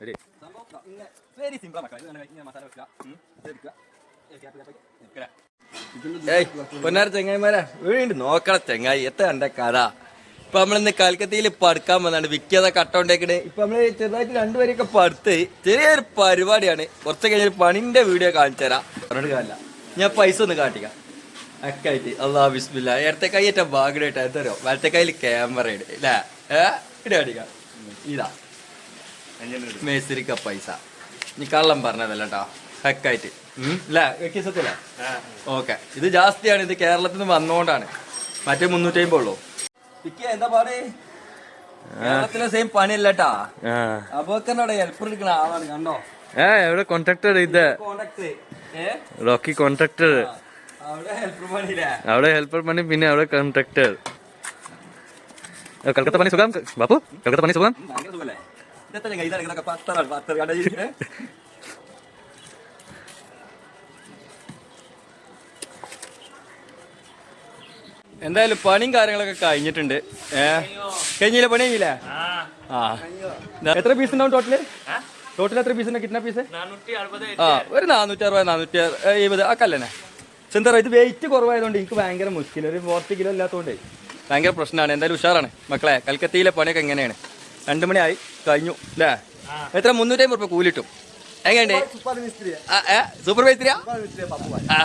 Ready very simple മക്കളെ മസാല വെക്കുക. ഏയ് പൊന്നാര ചെങ്ങായിമാരെ വീണ്ടും നോക്കണ ചെങ്ങായി എത്ര എന്റെ കഥ. ഇപ്പൊ നമ്മളിന്ന് കൽക്കത്തയിൽ പടുക്കാൻ വന്നാണ് വിഖ്യാത കട്ട ഉണ്ടാക്കണേ ഇപ്പൊ നമ്മൾ ചെറുതായിട്ട് രണ്ടുപേരെയൊക്കെ പടുത്ത് ചെറിയൊരു പരിപാടിയാണ്. കുറച്ച് കഴിഞ്ഞാൽ പണിന്റെ വീഡിയോ കാണിച്ചു തരാം. പറഞ്ഞിട്ട് കാര്യമില്ല. ഞാൻ പൈസ ഒന്ന് കാട്ടിക്കാം. അക്കായിട്ട് അള്ളാ ബിസ്മില്ല. ഇടത്തെ കൈ ഏറ്റവും ബാഗിലായിട്ട് എന്തോ വലത്തെ കയ്യിൽ ക്യാമറ ഇട്. അല്ലേ ഏ? ഇട ഇതാ. മേസ്തിരിക്ക പൈസ നീ കള്ളം പറഞ്ഞതല്ല കേട്ടോ ഹെക്കായിട്ട്. അല്ലേ ഓക്കെ. ഇത് ജാസ്തിയാണ്. ഇത് കേരളത്തിൽ നിന്ന് വന്നുകൊണ്ടാണ് മറ്റേ മുന്നൂറ്റി അമ്പത് ഉള്ളൂ എന്താ പാടേ? കേരളത്തിലെ സെയിം പണിയല്ല കേട്ടാ അബോക്കറിനോടെ ഹെൽപ്പർ എടുക്കുന്ന ആളാണ്. കണ്ടോ? ഏ എവിടെ കോൺട്രാക്ടർ ഇത്? റോക്കി കോൺട്രാക്ടർ അവിടെ ഹെൽപ്പർ പണി പിന്നെ അവിടെ കോൺട്രാക്ടർ കൽക്കത്ത പണി സുഖം? ബാപ്പു കൽക്കത്ത പണി സുഖം? സുഖല്ലേ ഇതെത്ര ചങ്ങായി? ഇതാണ് ഇതൊക്കെ പത്തറാണ് പത്തര എന്തായാലും പണിയും കാര്യങ്ങളൊക്കെ കഴിഞ്ഞിട്ടുണ്ട് കഴിഞ്ഞില്ല പണി കഴിഞ്ഞില്ല ആ. എത്ര പീസ് ഉണ്ടാവും ടോട്ടൽ ടോട്ടൽ എത്ര പീസ് കിട്ടുന്ന പീസ് ആ ഒരു നാനൂറ്റി അറുപത് നാനൂറ്റി എഴുപത് ആ കല്ലനെ എന്താ പറയുക ഇത് വെയിറ്റ് കുറവായതുകൊണ്ട് എനിക്ക് ഭയങ്കര മുഷ്കിൽ ഒരു ഫോർട്ടി കിലോ ഇല്ലാത്തതുകൊണ്ട് ഭയങ്കര പ്രശ്നമാണ്. എന്തായാലും ഉഷാറാണ്. മക്കളെ കൽക്കത്തയിലെ പണിയൊക്കെ എങ്ങനെയാണ്? രണ്ടു മണിയായി കഴിഞ്ഞു അല്ലേ എത്ര? മുന്നൂറ്റി അമ്പത് റുപ്യ കൂലിട്ടും. എങ്ങനെയുണ്ട്? സൂപ്പർ മേസ്ത്രിയാ. ആ.